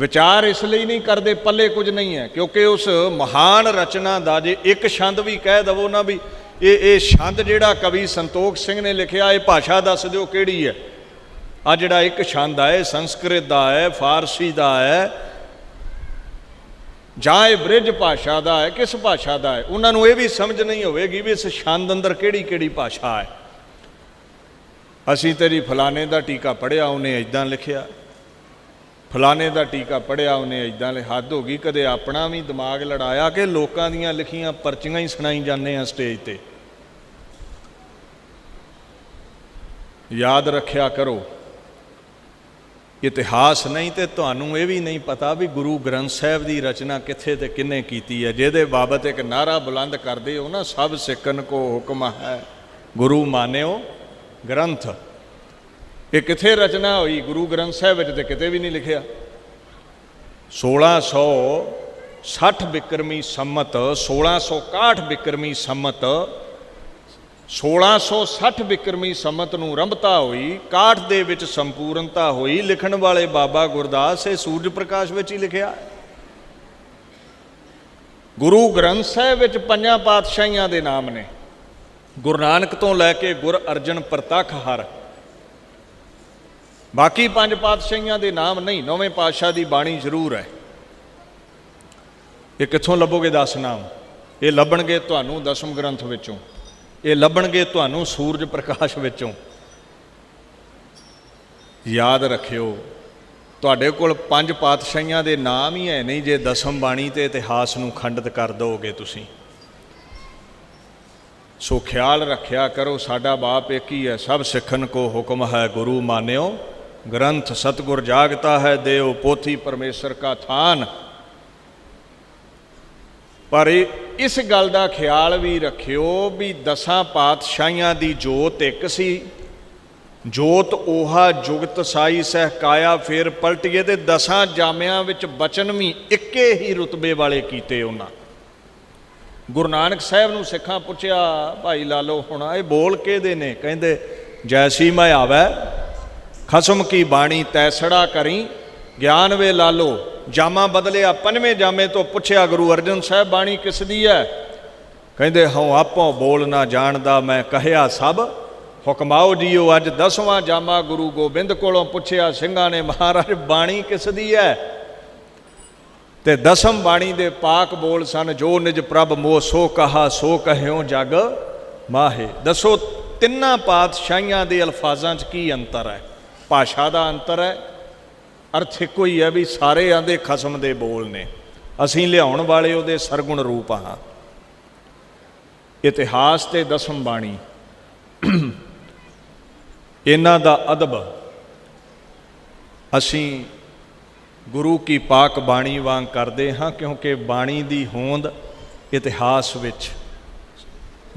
ਵਿਚਾਰ ਇਸ ਲਈ ਨਹੀਂ ਕਰਦੇ, ਪੱਲੇ ਕੁਝ ਨਹੀਂ ਹੈ, ਕਿਉਂਕਿ ਉਸ ਮਹਾਨ ਰਚਨਾ ਦਾ ਜੇ ਇੱਕ ਛੰਦ ਵੀ ਕਹਿ ਦਵੋ ਨਾ ਵੀ ਇਹ ਇਹ ਛੰਦ ਜਿਹੜਾ ਕਵੀ ਸੰਤੋਖ ਸਿੰਘ ਨੇ ਲਿਖਿਆ, ਇਹ ਭਾਸ਼ਾ ਦੱਸ ਦਿਓ ਕਿਹੜੀ ਹੈ। ਆ ਜਿਹੜਾ ਇੱਕ ਛੰਦ ਹੈ, ਇਹ ਸੰਸਕ੍ਰਿਤ ਦਾ ਹੈ, ਫਾਰਸੀ ਦਾ ਹੈ, ਜਾਂ ਇਹ ਬ੍ਰਿਜ ਭਾਸ਼ਾ ਦਾ ਹੈ, ਕਿਸ ਭਾਸ਼ਾ ਦਾ ਹੈ, ਉਹਨਾਂ ਨੂੰ ਇਹ ਵੀ ਸਮਝ ਨਹੀਂ ਹੋਵੇਗੀ ਵੀ ਇਸ ਛੰਦ ਅੰਦਰ ਕਿਹੜੀ ਕਿਹੜੀ ਭਾਸ਼ਾ ਹੈ। ਅਸੀਂ ਤੇਰੀ ਫਲਾਣੇ ਦਾ ਟੀਕਾ ਪੜਿਆ ਉਹਨੇ ਇਦਾਂ ਲਿਖਿਆ। ਫਲਾਣੇ ਦਾ ਟੀਕਾ ਪੜਿਆ, ਉਹਨੇ ਇਦਾਂ ਲੈ ਹੱਦ ਹੋ ਗਈ, ਕਦੇ ਆਪਣਾ ਵੀ ਦਿਮਾਗ ਲੜਾਇਆ ਕਿ ਲੋਕਾਂ ਦੀਆਂ ਲਿਖੀਆਂ ਪਰਚੀਆਂ ਹੀ ਸੁਣਾਈ ਜਾਂਦੇ ਆ ਸਟੇਜ ਤੇ। ਯਾਦ ਰੱਖਿਆ ਕਰੋ, ਇਤਿਹਾਸ ਨਹੀਂ ਤੇ ਤੁਹਾਨੂੰ ਇਹ ਵੀ ਨਹੀਂ ਪਤਾ ਵੀ ਗੁਰੂ ਗ੍ਰੰਥ ਸਾਹਿਬ ਦੀ ਰਚਨਾ ਕਿੱਥੇ ਤੇ ਕਿੰਨੇ ਕੀਤੀ ਹੈ, ਜਿਹਦੇ ਬਾਬਤ ਇੱਕ ਨਾਰਾ ਬੁਲੰਦ ਕਰਦੇ ਹੋ ਨਾ, ਸਭ ਸਿੱਖਣ ਕੋ ਹੁਕਮ ਹੈ। ਗੁਰੂ ਮਾਨਿਓ ਗ੍ਰੰਥ। ਇਹ ਕਿੱਥੇ ਰਚਨਾ ਹੋਈ? ਗੁਰੂ ਗ੍ਰੰਥ ਸਾਹਿਬ ਵਿੱਚ ਤੇ ਕਿਤੇ ਵੀ ਨਹੀਂ ਲਿਖਿਆ। 1660 ਬਿਕਰਮੀ ਸੰਮਤ 1661 ਬਿਕਰਮੀ ਸੰਮਤ 1660 ਬਿਕਰਮੀ ਸੰਮਤ ਨੂੰ ਰੰਭਤਾ ਹੋਈ ਕਾਠ ਦੇ ਵਿੱਚ ਸੰਪੂਰਨਤਾ ਹੋਈ। ਲਿਖਣ ਵਾਲੇ ਬਾਬਾ ਗੁਰਦਾਸ ਇਹ ਸੂਰਜ ਪ੍ਰਕਾਸ਼ ਵਿੱਚ ਹੀ ਲਿਖਿਆ। ਗੁਰੂ ਗ੍ਰੰਥ ਸਾਹਿਬ ਵਿੱਚ ਪੰਜਾਂ ਪਾਤਸ਼ਾਹੀਆਂ ਦੇ ਨਾਮ ਨੇ। ਗੁਰੂ ਨਾਨਕ ਤੋਂ ਲੈ ਕੇ ਗੁਰ ਅਰਜਨ ਪ੍ਰਤੱਖ ਹਰ ਬਾਕੀ ਪੰਜ ਪਾਤਸ਼ਾਹੀਆਂ ਦੇ ਨਾਮ ਨਹੀਂ, ਨੌਵੇਂ ਪਾਤਸ਼ਾਹ ਦੀ ਬਾਣੀ ਜ਼ਰੂਰ ਹੈ। ਇਹ ਕਿੱਥੋਂ ਲੱਭੋਗੇ ਦਸ ਨਾਮ? ਇਹ ਲੱਭਣਗੇ ਤੁਹਾਨੂੰ ਦਸਮ ਗ੍ਰੰਥ ਵਿੱਚੋਂ। ਇਹ ਲੱਭਣਗੇ ਤੁਹਾਨੂੰ ਸੂਰਜ ਪ੍ਰਕਾਸ਼ ਵਿੱਚੋਂ। ਯਾਦ ਰੱਖਿਓ, ਤੁਹਾਡੇ ਕੋਲ ਪੰਜ ਪਾਤਸ਼ਾਹੀਆਂ ਦੇ ਨਾਮ ਹੀ ਹੈ ਨਹੀਂ, ਜੇ ਦਸਮ ਬਾਣੀ ਤੇ ਇਤਿਹਾਸ ਨੂੰ ਖੰਡਿਤ ਕਰ ਦੋਗੇ ਤੁਸੀਂ। ਸੋ ਖਿਆਲ ਰੱਖਿਆ ਕਰੋ, ਸਾਡਾ ਬਾਪ ਇੱਕ ਹੀ ਹੈ, ਸਭ ਸਿੱਖਣ ਕੋ ਹੁਕਮ ਹੈ, ਗੁਰੂ ਮਾਨਿਓ। ਗ੍ਰੰਥ ਸਤਗੁਰ ਜਾਗਤਾ ਹੈ ਦੇਵ ਪੋਥੀ ਪਰਮੇਸ਼ਰ ਕਾ ਥਾਨ। ਪਰ ਇਸ ਗੱਲ ਦਾ ਖਿਆਲ ਵੀ ਰੱਖਿਓ ਵੀ ਦਸਾਂ ਪਾਤਸ਼ਾਹੀਆਂ ਦੀ ਜੋਤ ਇੱਕ ਸੀ। ਜੋਤ 오ਹਾ ਜੁਗਤ ਸਾਈ ਸਹਿ ਕਾਇਆ, ਫੇਰ ਪਲਟੀਏ ਤੇ ਦਸਾਂ ਜਾਮਿਆਂ ਵਿੱਚ ਬਚਨ ਵੀ ਇੱਕੇ ਹੀ ਰੁਤਬੇ ਵਾਲੇ ਕੀਤੇ ਉਹਨਾਂ। ਗੁਰੂ ਨਾਨਕ ਸਾਹਿਬ ਨੂੰ ਸਿੱਖਾਂ ਪੁੱਛਿਆ, ਭਾਈ ਲਾਲੋ, ਹੁਣ ਇਹ ਬੋਲ ਕੇ ਦੇ ਨੇ? ਕਹਿੰਦੇ, ਜੈਸੀ ਮੈਂ ਆਵੈ ਖਸਮ ਕੀ ਬਾਣੀ ਤੈਸੜਾ ਕਰੀ, ਗਿਆਨ ਵੇ ਲਾਲੋ, ਜਾਮਾ ਬਦਲਿਆ, ਪੰਜਵੇਂ ਜਾਮੇ ਤੋਂ ਪੁੱਛਿਆ ਗੁਰੂ ਅਰਜਨ ਸਾਹਿਬ ਬਾਣੀ ਕਿਸ ਦੀ ਹੈ ਕਹਿੰਦੇ, ਹਉ ਆਪੋ ਬੋਲ ਨਾ ਜਾਣਦਾ, ਮੈਂ ਕਹਿਆ ਸਭ। ਹੁਕਮਾਓ ਜੀਓ, ਅੱਜ ਦਸਵਾਂ ਜਾਮਾ ਗੁਰੂ ਗੋਬਿੰਦ ਕੋਲੋਂ ਪੁੱਛਿਆ, ਸਿੰਘਾਂ ਨੇ ਮਹਾਰਾਜ, ਬਾਣੀ ਕਿਸ ਦੀ ਹੈ ਤੇ ਦਸਮ ਬਾਣੀ ਦੇ ਪਾਕ ਬੋਲ ਸਨ, ਜੋ ਨਿਜ ਪ੍ਰਭ ਮੋਹ ਸੋ ਕਹਾ, ਸੋ ਕਹਿਓ ਜਗ ਮਾਹੇ। ਦੱਸੋ, ਤਿੰਨਾਂ ਪਾਤਸ਼ਾਹੀਆਂ ਦੇ ਅਲਫਾਜ਼ਾਂ 'ਚ ਕੀ ਅੰਤਰ ਹੈ ਭਾਸ਼ਾ ਦਾ ਅੰਤਰ ਹੈ। ਅਰਥ ਇੱਕੋ ਹੀ ਹੈ ਵੀ ਸਾਰੇ ਆਂਦੇ ਖਸਮ ਦੇ ਬੋਲ ਨੇ। ਅਸੀਂ ਲਿਆਉਣ ਵਾਲੇ ਉਹਦੇ ਸਰਗੁਣ ਰੂਪ ਹਾਂ। ਇਤਿਹਾਸ ਤੇ ਦਸਮ ਬਾਣੀ। ਇਹਨਾਂ ਦਾ ਅਦਬ। ਅਸੀਂ ਗੁਰੂ ਕੀ ਪਾਕ ਬਾਣੀ ਵਾਂਗ ਕਰਦੇ ਹਾਂ ਕਿਉਂਕਿ ਬਾਣੀ ਦੀ ਹੋਂਦ ਇਤਿਹਾਸ ਵਿੱਚ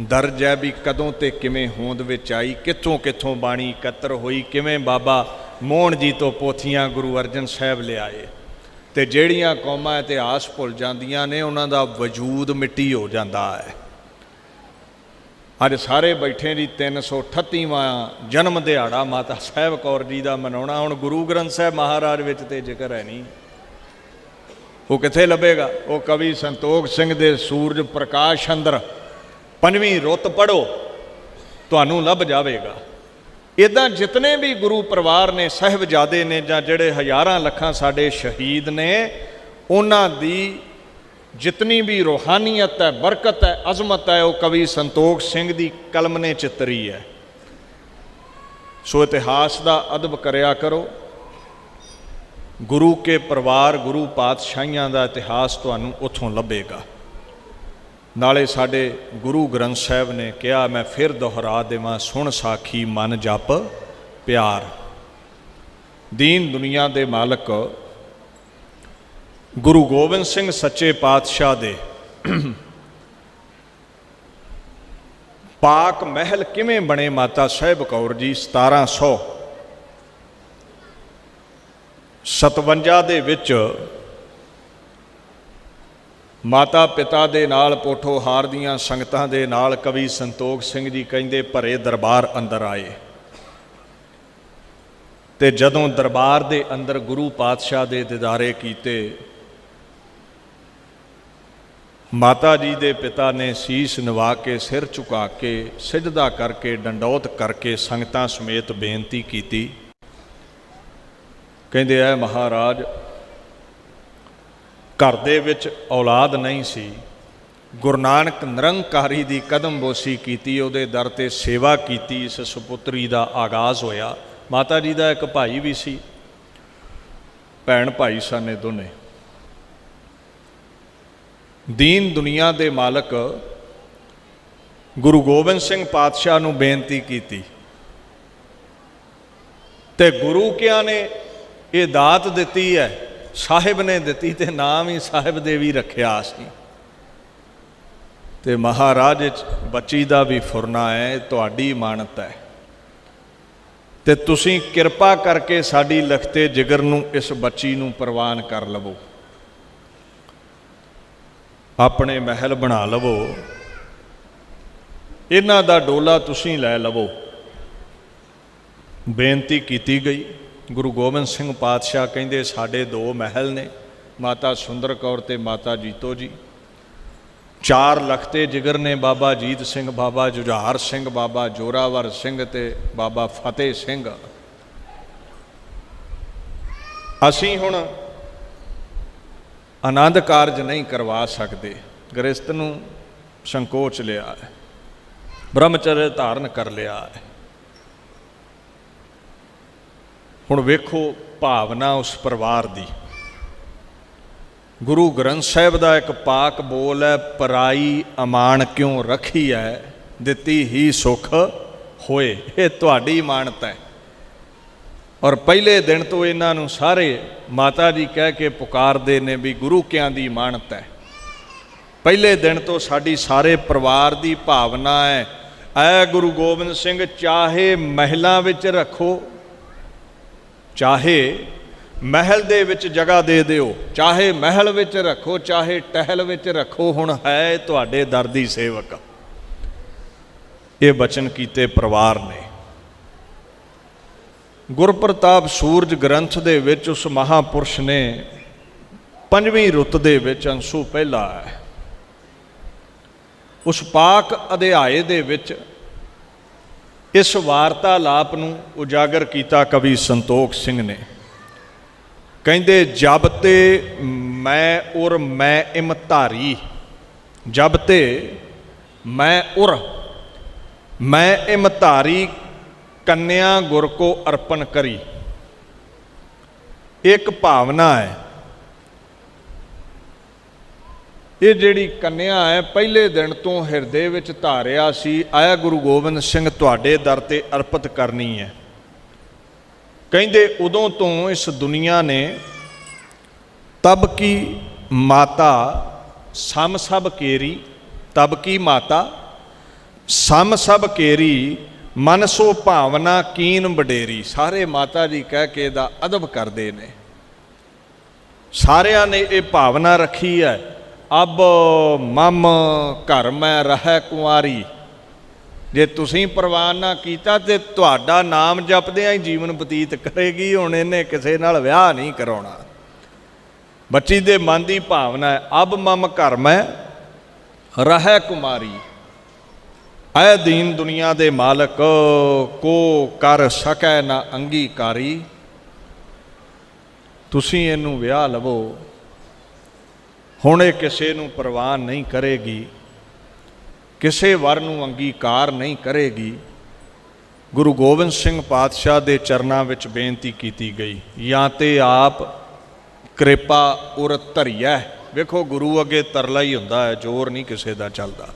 ਦਰਜ ਹੈ ਵੀ ਕਦੋਂ ਤੇ ਕਿਵੇਂ ਹੋਂਦ ਵਿੱਚ ਆਈ, ਕਿੱਥੋਂ ਕਿੱਥੋਂ ਬਾਣੀ ਇਕੱਤਰ ਹੋਈ, ਕਿਵੇਂ ਬਾਬਾ ਮੋਹਨ ਜੀ ਤੋਂ ਪੋਥੀਆਂ ਗੁਰੂ ਅਰਜਨ ਸਾਹਿਬ ਲਿਆਏ ਤੇ ਜਿਹੜੀਆਂ ਕੌਮਾਂ ਇਤਿਹਾਸ ਭੁੱਲ ਜਾਂਦੀਆਂ ਨੇ, ਉਹਨਾਂ ਦਾ ਵਜੂਦ ਮਿੱਟੀ ਹੋ ਜਾਂਦਾ ਹੈ। ਅੱਜ ਸਾਰੇ ਬੈਠੇ ਜੀ 338ਵਾਂ ਜਨਮ ਦਿਹਾੜਾ, ਮਾਤਾ ਸਾਹਿਬ ਕੌਰ ਜੀ ਦਾ ਮਨਾਉਣਾ, ਹੁਣ ਗੁਰੂ ਗ੍ਰੰਥ ਸਾਹਿਬ ਮਹਾਰਾਜ ਵਿੱਚ ਤੇ ਜ਼ਿਕਰ ਹੈ ਨਹੀਂ। ਉਹ ਕਿੱਥੇ ਲੱਭੇਗਾ? ਉਹ ਕਵੀ ਸੰਤੋਖ ਸਿੰਘ ਦੇ ਸੂਰਜ ਪ੍ਰਕਾਸ਼ ਅੰਦਰ ਪੰਜਵੀਂ ਰੁੱਤ ਪੜੋ ਤੁਹਾਨੂੰ ਲੱਭ ਜਾਵੇਗਾ। ਇਦਾਂ ਜਿਤਨੇ ਵੀ ਗੁਰੂ ਪਰਿਵਾਰ ਨੇ, ਸਹਿਬਜ਼ਾਦੇ ਨੇ ਜਾਂ ਜਿਹੜੇ ਹਜ਼ਾਰਾਂ ਲੱਖਾਂ ਸਾਡੇ ਸ਼ਹੀਦ ਨੇ, ਉਹਨਾਂ ਦੀ ਜਿਤਨੀ ਵੀ ਰੋਹਾਨੀਅਤ ਹੈ, ਬਰਕਤ ਹੈ, ਅਜ਼ਮਤ ਹੈ, ਉਹ ਕਵੀ ਸੰਤੋਖ ਸਿੰਘ ਦੀ ਕਲਮ ਨੇ ਚਿੱਤਰੀ ਹੈ। ਸੋ ਇਤਿਹਾਸ ਦਾ ਅਦਬ ਕਰਿਆ ਕਰੋ। ਗੁਰੂ ਕੇ ਪਰਿਵਾਰ, ਗੁਰੂ ਪਾਤਸ਼ਾਹੀਆਂ ਦਾ ਇਤਿਹਾਸ ਤੁਹਾਨੂੰ ਉੱਥੋਂ ਲੱਭੇਗਾ। ਨਾਲੇ ਸਾਡੇ ਗੁਰੂ ਗ੍ਰੰਥ ਸਾਹਿਬ ਨੇ ਕਿਹਾ, ਮੈਂ ਫਿਰ ਦੁਹਰਾ ਦੇਵਾਂ, ਸੁਣ ਸਾਖੀ, ਮਨ ਜਪ, ਪਿਆਰ। ਦੀਨ ਦੁਨੀਆ ਦੇ ਮਾਲਕ ਗੁਰੂ ਗੋਬਿੰਦ ਸਿੰਘ ਸੱਚੇ ਪਾਤਸ਼ਾਹ ਦੇ। ਪਾਕ ਮਹਿਲ ਕਿਵੇਂ ਬਣੇ ਮਾਤਾ ਸਾਹਿਬ ਕੌਰ ਜੀ? 1700 57 ਦੇ ਵਿੱਚ ਮਾਤਾ ਪਿਤਾ ਦੇ ਨਾਲ ਪੋਠੋ ਦੀਆਂ ਸੰਗਤਾਂ ਦੇ ਨਾਲ ਕਵੀ ਸੰਤੋਖ ਸਿੰਘ ਜੀ ਕਹਿੰਦੇ, ਭਰੇ ਦਰਬਾਰ ਅੰਦਰ ਆਏ। ਤੇ ਜਦੋਂ ਦਰਬਾਰ ਦੇ ਅੰਦਰ ਗੁਰੂ ਪਾਤਸ਼ਾਹ ਦੇ ਦਿਦਾਰੇ ਕੀਤੇ, ਮਾਤਾ ਜੀ ਦੇ ਪਿਤਾ ਨੇ ਸੀਸ ਨਿਵਾ ਕੇ, ਸਿਰ ਝੁਕਾ ਕੇ ਸਿਜਦਾ ਕਰਕੇ, ਡੰਡੌਤ ਕਰਕੇ ਸੰਗਤਾਂ ਸਮੇਤ ਬੇਨਤੀ ਕੀਤੀ। ਕਹਿੰਦੇ, ਐ ਮਹਾਰਾਜ ਘਰ ਦੇ ਵਿੱਚ ਔਲਾਦ ਨਹੀਂ ਸੀ। ਗੁਰੂ ਨਾਨਕ ਨਿਰੰਕਾਰੀ ਦੀ ਕਦਮ ਬੋਸੀ ਕੀਤੀ, ਉਹਦੇ ਦਰ ਤੇ ਸੇਵਾ ਕੀਤੀ, ਇਸ ਸੁਪੁੱਤਰੀ ਦਾ ਆਗਾਜ਼ ਹੋਇਆ। ਮਾਤਾ ਜੀ ਦਾ ਇੱਕ ਭਾਈ ਵੀ ਸੀ। ਭੈਣ ਭਾਈ ਸਨ ਇਹ ਦੋਨੇ। ਦੀਨ ਦੁਨੀਆ ਦੇ ਮਾਲਕ ਗੁਰੂ ਗੋਬਿੰਦ ਸਿੰਘ ਪਾਤਸ਼ਾਹ ਨੂੰ ਬੇਨਤੀ ਕੀਤੀ। ਤੇ ਗੁਰੂ ਕਿਆ ਨੇ ਇਹ ਦਾਤ ਦਿੱਤੀ ਹੈ? ਸਾਹਿਬ ਨੇ ਦਿੱਤੀ ਤੇ ਨਾਮ ਹੀ ਸਾਹਿਬ ਦੇ ਵੀ ਰੱਖਿਆ ਸੀ। ਤੇ ਮਹਾਰਾਜ ਬੱਚੀ ਦਾ ਵੀ ਫੁਰਨਾ ਹੈ, ਇਹ ਤੁਹਾਡੀ ਇਮਾਨਤ ਹੈ। ਤੇ ਤੁਸੀਂ ਕਿਰਪਾ ਕਰਕੇ ਸਾਡੀ ਲਖਤੇ ਜਿਗਰ ਨੂੰ ਇਸ ਬੱਚੀ ਨੂੰ ਪ੍ਰਵਾਨ ਕਰ ਲਵੋ। ਆਪਣੇ ਮਹਿਲ ਬਣਾ ਲਵੋ। ਇਹਨਾਂ ਦਾ ਡੋਲਾ ਤੁਸੀਂ ਲੈ ਲਵੋ। ਬੇਨਤੀ ਕੀਤੀ ਗਈ। ਗੁਰੂ ਗੋਬਿੰਦ ਸਿੰਘ ਪਾਤਸ਼ਾਹ ਕਹਿੰਦੇ, ਸਾਡੇ ਦੋ ਮਹਿਲ ਨੇ, ਮਾਤਾ ਸੁੰਦਰ ਕੌਰ ਤੇ ਮਾਤਾ ਜੀਤੋ ਜੀ। ਚਾਰ ਲਖਤੇ ਜਿਗਰ ਨੇ ਬਾਬਾ ਜੀਤ ਸਿੰਘ, ਬਾਬਾ ਜੁਝਾਰ ਸਿੰਘ, ਬਾਬਾ ਜੋਰਾਵਰ ਸਿੰਘ ਤੇ ਬਾਬਾ ਫਤਿਹ ਸਿੰਘ। ਅਸੀਂ ਹੁਣ ਆਨੰਦ ਕਾਰਜ ਨਹੀਂ ਕਰਵਾ ਸਕਦੇ। ਗ੍ਰਸਤ ਨੂੰ ਸੰਕੋਚ ਲਿਆ ਹੈ। ਬ੍ਰਹਮਚਰਯ ਧਾਰਨ ਕਰ ਲਿਆ ਹੈ। ਹੁਣ ਵੇਖੋ ਭਾਵਨਾ ਉਸ ਪਰਿਵਾਰ ਦੀ। ਗੁਰੂ ਗ੍ਰੰਥ ਸਾਹਿਬ ਦਾ ਇੱਕ ਪਾਕ ਬੋਲ ਹੈ, ਪਰਾਈ ਅਮਾਨ ਕਿਉਂ ਰੱਖੀ ਹੈ ਦਿੱਤੀ ਹੀ ਸੁਖ ਹੋਏ। ਇਹ ਤੁਹਾਡੀ ਇਮਾਨਤ ਹੈ ਔਰ ਪਹਿਲੇ ਦਿਨ ਤੋਂ ਇਹਨਾਂ ਨੂੰ ਸਾਰੇ ਮਾਤਾ ਜੀ ਕਹਿ ਕੇ ਪੁਕਾਰਦੇ ਨੇ ਵੀ ਗੁਰੂ ਕਿਆਂ ਦੀ ਇਮਾਨਤ ਹੈ ਪਹਿਲੇ ਦਿਨ ਤੋਂ ਸਾਡੀ ਸਾਰੇ ਪਰਿਵਾਰ ਦੀ ਭਾਵਨਾ ਹੈ ਐ ਗੁਰੂ ਗੋਬਿੰਦ ਸਿੰਘ ਚਾਹੇ ਮਹਿਲਾਂ ਵਿੱਚ ਰੱਖੋ ਚਾਹੇ ਮਹਿਲ ਦੇ ਵਿੱਚ ਜਗ੍ਹਾ ਦੇ ਦਿਓ, ਚਾਹੇ ਮਹਿਲ ਵਿੱਚ ਰੱਖੋ, ਚਾਹੇ ਟਹਿਲ ਵਿੱਚ ਰੱਖੋ, ਹੁਣ ਹੈ ਤੁਹਾਡੇ ਦਰ ਦੀ ਸੇਵਕ। ਇਹ ਬਚਨ ਕੀਤੇ ਪਰਿਵਾਰ ਨੇ। ਗੁਰਪ੍ਰਤਾਪ ਸੂਰਜ ਗ੍ਰੰਥ ਦੇ ਵਿੱਚ ਉਸ ਮਹਾਪੁਰਸ਼ ਨੇ ਪੰਜਵੀਂ ਰੁੱਤ ਦੇ ਵਿੱਚ ਅੰਸ਼ੂ ਪਹਿਲਾ ਹੈ। ਉਸ ਪਾਕ ਅਧਿਆਏ ਦੇ ਵਿੱਚ ਇਸ ਵਾਰਤਾਲਾਪ ਨੂੰ ਉਜਾਗਰ ਕੀਤਾ ਕਵੀ ਸੰਤੋਖ ਸਿੰਘ ਨੇ। ਕਹਿੰਦੇ, ਜਬ ਤੇ ਮੈਂ ਉਰ ਮੈਂ ਇਮ ਧਾਰੀ, ਜਬ ਤੇ ਮੈਂ ਉਰ ਮੈਂ ਇਮ ਧਾਰੀ ਕੰਨਿਆ ਗੁਰ ਕੋ ਅਰਪਣ ਕਰੀ। ਇੱਕ ਭਾਵਨਾ ਹੈ। ਇਹ ਜਿਹੜੀ ਕੰਨਿਆ ਹੈ, ਪਹਿਲੇ ਦਿਨ ਤੋਂ ਹਿਰਦੇ ਵਿੱਚ ਧਾਰਿਆ ਸੀ, ਆਇਆ ਗੁਰੂ ਗੋਬਿੰਦ ਸਿੰਘ ਤੁਹਾਡੇ ਦਰ ਤੇ ਅਰਪਿਤ ਕਰਨੀ ਹੈ। ਕਹਿੰਦੇ ਉਦੋਂ ਤੋਂ ਇਸ ਦੁਨੀਆ ਨੇ ਤਬ ਕੀ ਮਾਤਾ ਸਮ ਸਭ ਕੇਰੀ, ਤਬ ਕੀ ਮਾਤਾ ਸਮ ਸਭ ਕੇਰੀ, ਮਨ ਸੋ ਭਾਵਨਾ ਕੀਨ ਵਡੇਰੀ। ਸਾਰੇ ਮਾਤਾ ਜੀ ਕਹਿ ਕੇ ਦਾ ਅਦਬ ਕਰਦੇ ਨੇ। ਸਾਰਿਆਂ ਨੇ ਇਹ ਭਾਵਨਾ ਰੱਖੀ ਹੈ। ਅਬ ਮਮ ਘਰ ਮੈਂ ਰਹਿ ਕੁਆਰੀ ਜੇ ਤੁਸੀਂ ਪ੍ਰਵਾਨ ਨਾ ਕੀਤਾ ਤੇ ਤੁਹਾਡਾ ਨਾਮ ਜਪਦਿਆਂ ਹੀ ਜੀਵਨ ਬਤੀਤ ਕਰੇਗੀ, ਹੁਣ ਇਹਨੇ ਕਿਸੇ ਨਾਲ ਵਿਆਹ ਨਹੀਂ ਕਰਾਉਣਾ। ਬੱਚੀ ਦੇ ਮਨ ਦੀ ਭਾਵਨਾ ਹੈ, ਅਬ ਮਮ ਘਰ ਮੈਂ ਰਹਿ ਕੁਮਾਰੀ। ਐ ਦੀਨ ਦੁਨੀਆ ਦੇ ਮਾਲਕ, ਕੋ ਕਰ ਸਕੈ ਨਾ ਅੰਗੀਕਾਰੀ। ਤੁਸੀਂ ਇਹਨੂੰ ਵਿਆਹ ਲਵੋ। ਹੁਣ ਇਹ ਕਿਸੇ ਨੂੰ ਪ੍ਰਵਾਨ ਨਹੀਂ ਕਰੇਗੀ, ਕਿਸੇ ਵਰ ਨੂੰ ਅੰਗੀਕਾਰ ਨਹੀਂ ਕਰੇਗੀ। ਗੁਰੂ ਗੋਬਿੰਦ ਸਿੰਘ ਪਾਤਸ਼ਾਹ ਦੇ ਚਰਨਾਂ ਵਿੱਚ ਬੇਨਤੀ ਕੀਤੀ ਗਈ, ਜਾਂ ਤੇ ਆਪ ਕਿਰਪਾ ਉਰ ਧਰਿਐ। ਵੇਖੋ, ਗੁਰੂ ਅੱਗੇ ਤਰਲਾ ਹੀ ਹੁੰਦਾ ਹੈ, ਜ਼ੋਰ ਨਹੀਂ ਕਿਸੇ ਦਾ ਚੱਲਦਾ।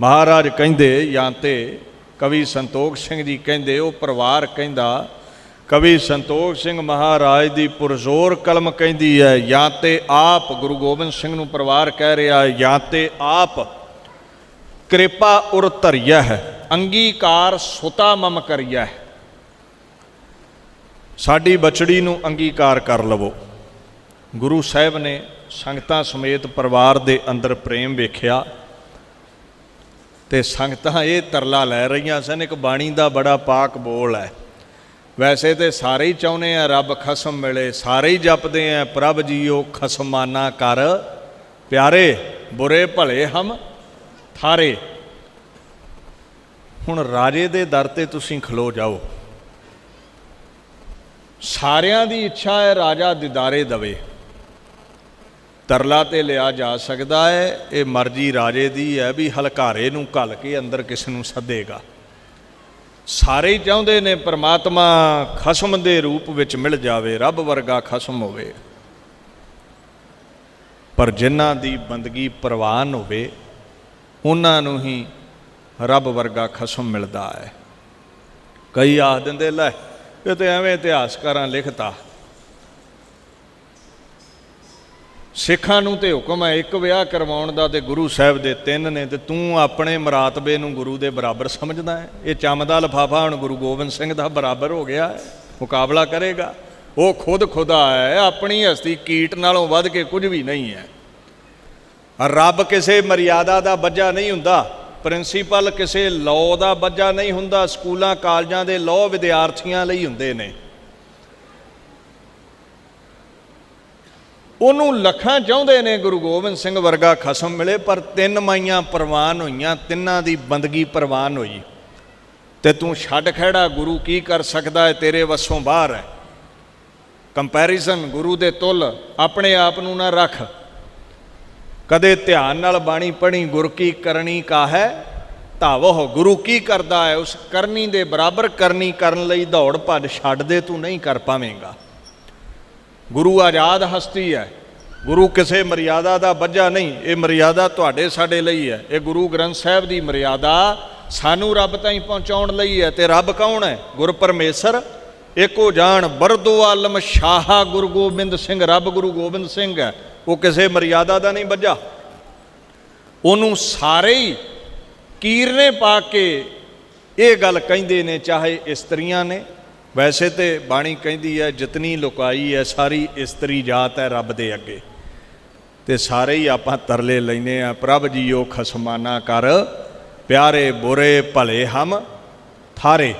ਮਹਾਰਾਜ ਕਹਿੰਦੇ, ਜਾਂ ਤੇ, ਕਵੀ ਸੰਤੋਖ ਸਿੰਘ ਜੀ ਕਹਿੰਦੇ, ਉਹ ਪਰਿਵਾਰ ਕਹਿੰਦਾ ਕਵੀ ਸੰਤੋਖ ਸਿੰਘ ਮਹਾਰਾਜ ਦੀ ਪੁਰਜ਼ੋਰ ਕਲਮ ਕਹਿੰਦੀ ਹੈ, ਜਾਂ ਤੇ ਆਪ ਗੁਰੂ ਗੋਬਿੰਦ ਸਿੰਘ ਨੂੰ ਪਰਿਵਾਰ ਕਹਿ ਰਿਹਾ ਹੈ, ਜਾਂ ਤੇ ਆਪ ਕਿਰਪਾ ਉਰ ਧਰਿਆ ਹੈ ਅੰਗੀਕਾਰ ਸੁਤਾ ਮਮ ਕਰਿਆ ਹੈ ਸਾਡੀ ਬਚੜੀ ਨੂੰ ਅੰਗੀਕਾਰ ਕਰ ਲਵੋ। ਗੁਰੂ ਸਾਹਿਬ ਨੇ ਸੰਗਤਾਂ ਸਮੇਤ ਪਰਿਵਾਰ ਦੇ ਅੰਦਰ ਪ੍ਰੇਮ ਵੇਖਿਆ ਤੇ ਸੰਗਤਾਂ ਇਹ ਤਰਲਾ ਲੈ ਰਹੀਆਂ ਸਨ, ਇੱਕ ਬਾਣੀ ਦਾ ਬੜਾ ਪਾਕ ਬੋਲ ਹੈ। ਵੈਸੇ ਤੇ ਸਾਰੇ ਹੀ ਚਾਹੁੰਦੇ ਆ ਰੱਬ ਖਸਮ ਮਿਲੇ ਸਾਰੇ ਹੀ ਜਪਦੇ ਆ, ਪ੍ਰਭ ਜੀਓ ਖਸਮਾਨਾ ਕਰ। ਪਿਆਰੇ, ਬੁਰੇ ਭਲੇ ਹਮ ਥਾਰੇ ਹੁਣ ਰਾਜੇ ਦੇ ਦਰ ਤੇ ਤੁਸੀਂ ਖਲੋ ਜਾਓ। ਸਾਰਿਆਂ ਦੀ ਇੱਛਾ ਹੈ ਰਾਜਾ ਦਿਦਾਰੇ ਦਵੇ। ਤਰਲਾ ਤੇ ਲਿਆ ਜਾ ਸਕਦਾ ਹੈ, ਇਹ ਮਰਜ਼ੀ ਰਾਜੇ ਦੀ ਹੈ ਵੀ ਹਲਕਾਰੇ ਨੂੰ ਘੱਲ ਕੇ ਅੰਦਰ ਕਿਸ ਨੂੰ ਸੱਦੇਗਾ। ਸਾਰੇ ਹੀ ਚਾਹੁੰਦੇ ਨੇ ਪ੍ਰਮਾਤਮਾ ਖਸਮ ਦੇ ਰੂਪ ਵਿੱਚ ਮਿਲ ਜਾਵੇ, ਰੱਬ ਵਰਗਾ ਖਸਮ ਹੋਵੇ। ਪਰ ਜਿਨ੍ਹਾਂ ਦੀ ਬੰਦਗੀ ਪ੍ਰਵਾਨ ਹੋਵੇ, ਉਹਨਾਂ ਨੂੰ ਹੀ ਰੱਬ ਵਰਗਾ ਖਸਮ ਮਿਲਦਾ ਹੈ। ਕਈ ਆਖ ਦਿੰਦੇ, ਲੈ, ਇਹ ਤੇ ਐਵੇਂ ਇਤਿਹਾਸਕਾਰਾਂ ਲਿਖਤਾ ਸਿੱਖਾਂ ਨੂੰ ਤੇ ਹੁਕਮ ਹੈ, ਇੱਕ ਵਿਆਹ ਕਰਵਾਉਣ ਦਾ ਤੇ ਗੁਰੂ ਸਾਹਿਬ ਦੇ ਤਿੰਨ ਨੇ ਤੇ ਤੂੰ ਆਪਣੇ ਮਰਾਤਬੇ ਨੂੰ ਗੁਰੂ ਦੇ ਬਰਾਬਰ ਸਮਝਦਾ ਹੈ। ਇਹ ਚੰਮ ਦਾ ਲਫਾਫਾ ਹੁਣ ਗੁਰੂ ਗੋਬਿੰਦ ਸਿੰਘ ਦਾ ਬਰਾਬਰ ਹੋ ਗਿਆ ਹੈ, ਮੁਕਾਬਲਾ ਕਰੇਗਾ। ਉਹ ਖੁਦ ਖੁਦਾ ਹੈ, ਆਪਣੀ ਹਸਤੀ ਕੀਟ ਨਾਲੋਂ ਵੱਧ ਕੇ ਕੁਝ ਵੀ ਨਹੀਂ ਹੈ। ਰੱਬ ਕਿਸੇ ਮਰਿਆਦਾ ਦਾ ਬੱਜਾ ਨਹੀਂ ਹੁੰਦਾ, ਪ੍ਰਿੰਸੀਪਲ ਕਿਸੇ ਲਾਅ ਦਾ ਬੱਜਾ ਨਹੀਂ ਹੁੰਦਾ, ਸਕੂਲਾਂ, ਕਾਲਜਾਂ ਦੇ ਲਾਅ ਵਿਦਿਆਰਥੀਆਂ ਲਈ ਹੁੰਦੇ ਨੇ। ਉਹਨੂੰ ਲੱਖਾਂ ਚਾਹੁੰਦੇ ਨੇ ਗੁਰੂ ਗੋਬਿੰਦ ਸਿੰਘ ਵਰਗਾ ਖਸਮ ਮਿਲੇ, ਪਰ ਤਿੰਨ ਮਾਈਆਂ ਪ੍ਰਵਾਨ ਹੋਈਆਂ, ਤਿੰਨਾਂ ਦੀ ਬੰਦਗੀ ਪ੍ਰਵਾਨ ਹੋਈ। ਤੇ ਤੂੰ ਛੱਡ ਖੜਾ ਗੁਰੂ ਕੀ ਕਰ ਸਕਦਾ ਹੈ ਤੇਰੇ ਵੱਸੋਂ ਬਾਹਰ ਹੈ ਕੰਪੈਰੀਜ਼ਨ, ਗੁਰੂ ਦੇ ਤੁਲ, ਆਪਣੇ ਆਪ ਨੂੰ ਨਾ ਰੱਖ। ਕਦੇ ਧਿਆਨ ਨਾਲ ਬਾਣੀ ਪੜ੍ਹੀ, ਗੁਰ ਕੀ ਕਰਨੀ ਕਾ ਹੈ ਧਾਵੋ ਗੁਰੂ ਕੀ ਕਰਦਾ ਹੈ ਉਸ ਕਰਨੀ ਦੇ ਬਰਾਬਰ ਕਰਨੀ ਕਰਨ ਲਈ ਦੌੜ ਭੱਜ ਛੱਡ ਦੇ, ਤੂੰ ਨਹੀਂ ਕਰ ਪਾਵੇਂਗਾ। ਗੁਰੂ ਆਜ਼ਾਦ ਹਸਤੀ ਹੈ। ਗੁਰੂ ਕਿਸੇ ਮਰਿਆਦਾ ਦਾ ਬੱਝਾ ਨਹੀਂ। ਇਹ ਮਰਿਆਦਾ ਤੁਹਾਡੇ, ਸਾਡੇ ਲਈ ਹੈ। ਇਹ ਗੁਰੂ ਗ੍ਰੰਥ ਸਾਹਿਬ ਦੀ ਮਰਿਆਦਾ ਸਾਨੂੰ ਰੱਬ ਤਾਈਂ ਪਹੁੰਚਾਉਣ ਲਈ ਹੈ ਤੇ ਰੱਬ ਕੌਣ ਹੈ? ਗੁਰ ਪਰਮੇਸ਼ਰ। ਇੱਕੋ ਜਾਣ ਬਰਦੋ ਆਲਮ ਸ਼ਾਹਾ ਗੁਰੂ ਗੋਬਿੰਦ ਸਿੰਘ। ਰੱਬ ਗੁਰੂ ਗੋਬਿੰਦ ਸਿੰਘ ਹੈ। ਉਹ ਕਿਸੇ ਮਰਿਆਦਾ ਦਾ ਨਹੀਂ ਬੱਝਾ। ਉਹਨੂੰ ਸਾਰੇ ਹੀ ਕੀਰਨੇ ਪਾ ਕੇ ਇਹ ਗੱਲ ਕਹਿੰਦੇ ਨੇ, ਚਾਹੇ ਇਸਤਰੀਆਂ ਨੇ ਵੈਸੇ ਤੇ ਬਾਣੀ ਕਹਿੰਦੀ ਹੈ, ਜਿਤਨੀ ਲੁਕਾਈ ਹੈ, ਸਾਰੀ ਇਸਤਰੀ ਜਾਤ ਹੈ ਰੱਬ ਦੇ ਅੱਗੇ। ਤੇ ਸਾਰੇ ਹੀ ਆਪਾਂ ਤਰਲੇ ਲੈਨੇ ਆ ਪ੍ਰਭ ਜੀਓ ਖਸਮਾਨਾ ਕਰ, ਪਿਆਰੇ ਬੁਰੇ ਭਲੇ ਹਮ ਥਾਰੇ।